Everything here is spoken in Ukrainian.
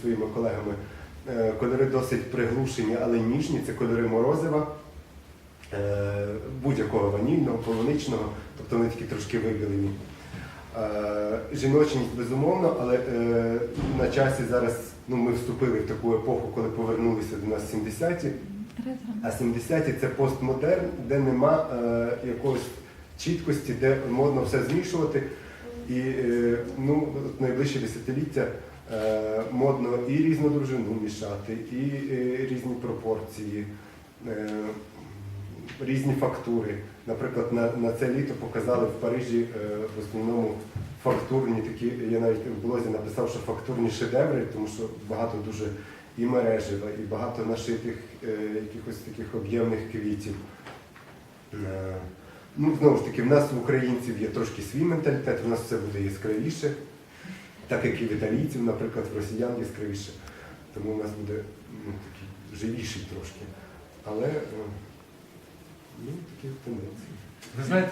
своїми колегами. Е, Кольори досить приглушені, але ніжні. Це кольори морозива, е, будь-якого ванільного, полуничного, тобто вони такі трошки вибілені. Е, Жіночність безумовно, але на часі зараз ну, ми вступили в таку епоху, коли повернулися до нас 70-ті. А 70-ті це постмодерн, де нема якогось чіткості, де модно все змішувати. І е, ну, найближче десятиліття е, модно і різну дружину мішати, і е, різні пропорції, різні фактури. Наприклад, на, на це літо показали в Парижі в основному фактурні такі, я навіть в блозі написав, що фактурні шедеври, тому що багато дуже і мережева, і багато нашитих якихось таких об'ємних квітів. Ну, знову ж таки, в нас в українців є трошки свій менталітет, у нас все буде яскравіше, так як і в італійців, наприклад, в росіян яскравіше. Тому у нас буде ну, такий живіший трошки. Але е, ну, такі тенденції. Ви знаєте,